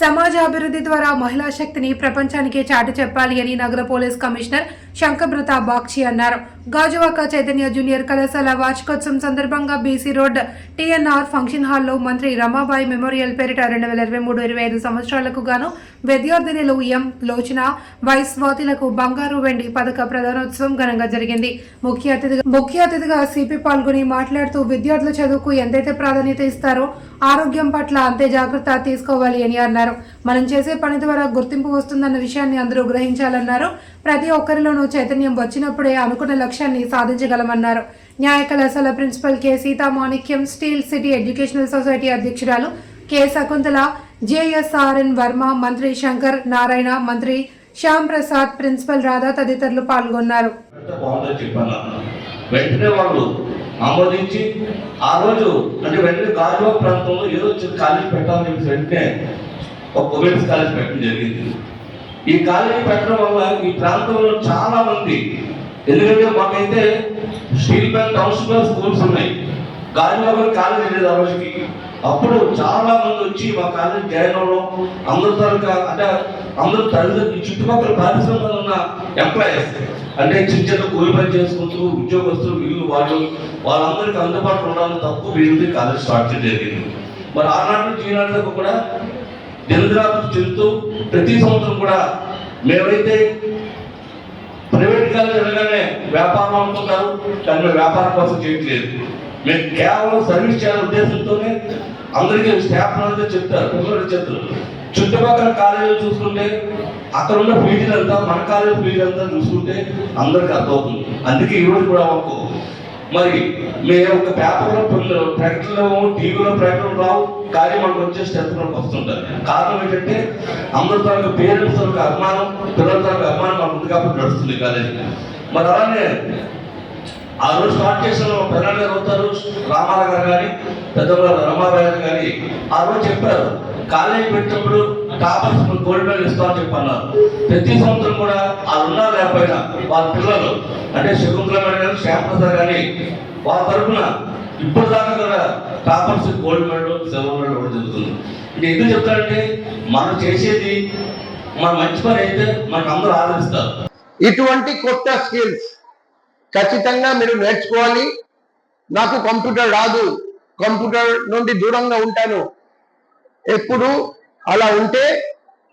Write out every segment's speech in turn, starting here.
సమాజ అభివృద్ధి ద్వారా మహిళా శక్తిని ప్రపంచానికే చాటి చెప్పాలి అని నగర పోలీస్ కమిషనర్ శంకబ్రత బాక్షి అన్నారు. గాజువాక చైతన్య జూనియర్ కళాశాల వార్షికోత్సవం సందర్భంగా బీసీ రోడ్ టీఎన్ఆర్ ఫంక్షన్ హాల్లో మంత్రి రమాబాయి మెమోరియల్ పేరిట రెండు వేల ఇరవై మూడు ఇరవై ఐదు సంవత్సరాలకు గాను విద్యార్థినిలు ఎం లోచన వై స్వాతిలకు బంగారు వెండి పథక ప్రధానోత్సవం ఘనంగా జరిగింది. ముఖ్య అతిథిగా ముఖ్య అతిథిగా సిపి పాల్గొని మాట్లాడుతూ విద్యార్థుల చదువుకు ఎంతైతే ప్రాధాన్యత ఇస్తారో ఆరోగ్యం పట్ల అంతే జాగ్రత్త తీసుకోవాలి అని అన్నారు. మనం చేసే పని ద్వారా గుర్తింపు వస్తుందన్న విషయాన్ని అందరూ గ్రహించాలన్నారు. ప్రతి ఒక్కరిలోనూ చైతన్యం వచ్చినప్పుడే అనుకున్న లక్ష్యాన్ని సాధించగలమన్నారు. న్యాయ కళాశాల principal K. Seetamanikyam steel city educational society అధ్యక్షురాలు K. Shakuntala J S R N Varma మంత్రి శంకర్ నారాయణ మంత్రి శ్యామ్ ప్రసాద్ ప్రిన్సిపల్ రాధా తదితరులు పాల్గొన్నారు. వెంటనే వాళ్ళు ఆమోదించి ఆ రోజు అంటే వెంటనే గాజువా ప్రాంతంలో ఏదో కాలేజ్ పెట్టాలని చెప్పి వెంటనే ఒక ఉమెన్స్ కాలేజ్ పెట్టడం జరిగింది. ఈ కాలేజీ పెట్టడం వల్ల ఈ ప్రాంతంలో చాలా మంది ఎందుకంటే మాకైతే స్టీల్ బ్యాంక్ టౌన్షిప్ స్కూల్స్ ఉన్నాయి. గాజువాక కాలేజ్ వెళ్ళేది ఆ రోజుకి. అప్పుడు చాలా మంది వచ్చి మా కాలేజ్ జాయిన్ అవ్వడం అందరి తరగతి అంటే అందరూ తల్లిదండ్రులు ఈ చుట్టుపక్కల పారిశ్రామికలు ఉన్న ఎంప్లాయీస్ అంటే చిన్న చిన్న కూలి పని చేసుకుంటూ ఉద్యోగస్తులు వీళ్ళు వాళ్ళు వాళ్ళందరికీ అందుబాటులో ఉండాలని తప్పు వీళ్ళది కాలేజ్ స్టార్ట్ చేయడం జరిగింది. మరి ఆనాటి నుంచి కూడా దినదినాలు చెందుతూ ప్రతి సంవత్సరం కూడా మేమైతే ప్రైవేట్ కాలేజ్ వ్యాపారం అనుకుంటారు కానీ మేము వ్యాపారం కోసం చేయట్లేదు. మేము కేవలం సర్వీస్ చేయాలనే ఉద్దేశంతోనే అందరికీ స్టాఫ్ అంతా చెప్తారు చెప్తారు. చుట్టుపక్కల కాలేజీలు చూసుకుంటే అక్కడ ఉన్న ఫీజులంతా మన కాలేజీ ఫీజులంతా చూసుకుంటే అందరికీ అర్థమవుతుంది. అందుకే ఈరోజు కూడా మాకు మరి మీ ఒక పేపర్లో పిల్లలు ప్రకటనలు టీవీలో ప్రకటనలు రావు కానీ మనకు వచ్చే స్టెప్లోకి వస్తుంటారు. కారణం ఏంటంటే అందరి తనకు పేరెంట్స్ తనకు అభిమానం పిల్లల తనకు అభిమానం మనకు ఉంది కాబట్టి నడుస్తుంది కాలేజీ. మరి అలానే ఆ రోజు స్టార్ట్ చేసిన పెద్దలు గారు అవుతారు రామారావు గారు కానీ పెద్దలు రమారావు గారు కానీ ఆ రోజు చెప్పారు కాలేజీ పెట్టినప్పుడు టాపర్స్ గోల్డ్ మెడల్ ఇస్తామని చెప్పన్నారు. ప్రతి సంవత్సరం కూడా వాళ్ళు ఉన్నారు లేకపోయినా వాళ్ళ పిల్లలు అంటే శకుంతల మేడం కానీ శ్యామ్ ప్రసాద్ కానీ వాళ్ళ తరఫున ఇప్పుడు దాకా కూడా toppers gold medal silver medal కూడా జరుగుతుంది. ఇది ఎందుకు చెప్తారంటే మనం చేసేది మన మంచి పని అయితే మనకు అందరూ ఆదరిస్తారు. ఇటువంటి కొత్త స్కిల్స్ ఖచ్చితంగా మీరు నేర్చుకోవాలి. నాకు కంప్యూటర్ రాదు. కంప్యూటర్ నుండి దూరంగా ఉంటాను. ఎప్పుడు అలా ఉంటే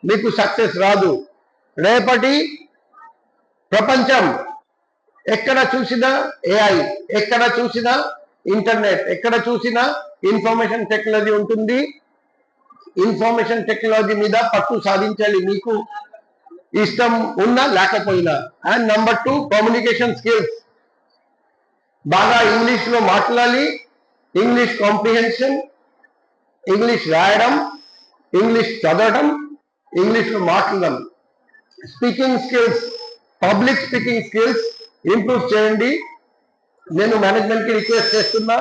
మీకు సక్సెస్ రాదు. రేపటి ప్రపంచం ఎక్కడ చూసినా ఏఐ ఎక్కడ చూసినా ఇంటర్నెట్ ఎక్కడ చూసినా ఇన్ఫర్మేషన్ టెక్నాలజీ ఉంటుంది. ఇన్ఫర్మేషన్ టెక్నాలజీ మీద పట్టు సాధించాలి మీకు ఇష్టం ఉన్నా లేకపోయినా. And number two communication skills. బాగా ఇంగ్లీష్లో మాట్లాడాలి ఇంగ్లీష్ కాంప్రిహెన్షన్ ఇంగ్లీష్ రాయడం ఇంగ్లీష్ చదవడం ఇంగ్లీష్ మాట్లాడడం speaking skills public speaking skills improve చేయండి. నేను మేనేజ్మెంట్కి రిక్వెస్ట్ చేస్తున్నా.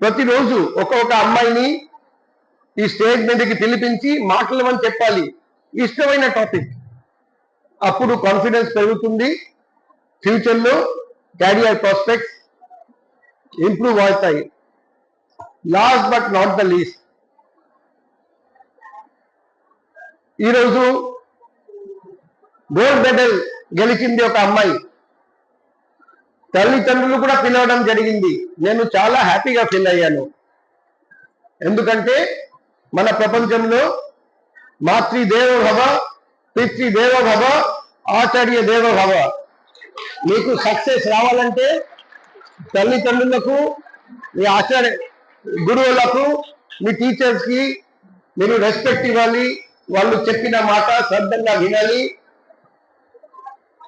ప్రతిరోజు ఒక్కొక్క అమ్మాయిని ఈ స్టేజ్ మీదకి పిలిపించి మాట్లాడమని చెప్పాలి. ఇష్టమైన టాపిక్ అప్పుడు కాన్ఫిడెన్స్ పెరుగుతుంది. ఫ్యూచర్లో క్యారియర్ ప్రాస్పెక్ట్స్ ఇంప్రూవ్ అవుతాయి. Last but not the least ఈరోజు గోల్డ్ మెడల్ గెలిచింది ఒక అమ్మాయి. తల్లిదండ్రులు కూడా పిలవడం జరిగింది. నేను చాలా హ్యాపీగా ఫీల్ అయ్యాను. ఎందుకంటే మన ప్రపంచంలో మాతృ దేవోభవ పితృదేవో దేవోభవ ఆచార్య దేవోభవ. మీకు సక్సెస్ రావాలంటే తల్లిదండ్రులకు మీ ఆచార్య గురువులకు మీ టీచర్స్కి మీరు రెస్పెక్ట్ ఇవ్వాలి. వాళ్ళు చెప్పిన మాట శ్రద్ధంగా వినాలి.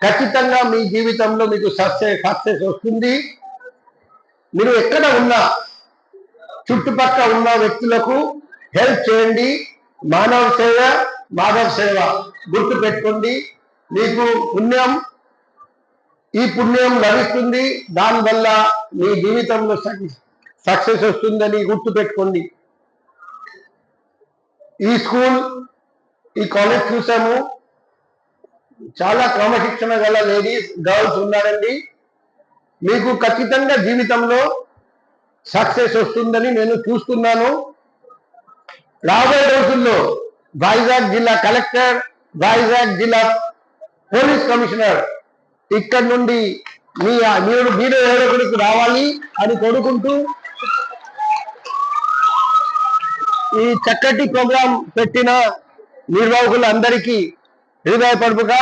ఖచ్చితంగా మీ జీవితంలో మీకు సక్సెస్ సక్సెస్ వస్తుంది. మీరు ఎక్కడ ఉన్నా చుట్టుపక్కల ఉన్న వ్యక్తులకు హెల్ప్ చేయండి. మానవ సేవ మాధవ సేవ గుర్తు పెట్టుకోండి మీకు పుణ్యం ఈ పుణ్యం లభిస్తుంది. దానివల్ల మీ జీవితంలో సక్సెస్ వస్తుందని గుర్తు పెట్టుకోండి ఈ స్కూల్ ఈ కాలేజ్ చూసాము. చాలా క్రమశిక్షణ గల లేడీస్ గర్ల్స్ ఉన్నారండి. మీకు ఖచ్చితంగా జీవితంలో సక్సెస్ వస్తుందని నేను చూస్తున్నాను. రాబోయే రోజుల్లో వైజాగ్ జిల్లా కలెక్టర్ వైజాగ్ జిల్లా పోలీస్ కమిషనర్ ఇక్కడ నుండి మీ మీరు మీరు ఏడొకడికి రావాలి అని కోరుకుంటూ ఈ చక్కటి ప్రోగ్రాం పెట్టిన నిర్వాహకులందరికీ హృదయపడుపుగా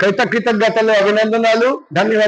కృతజ్ఞతలు అభినందనలు. ధన్యవాదాలు.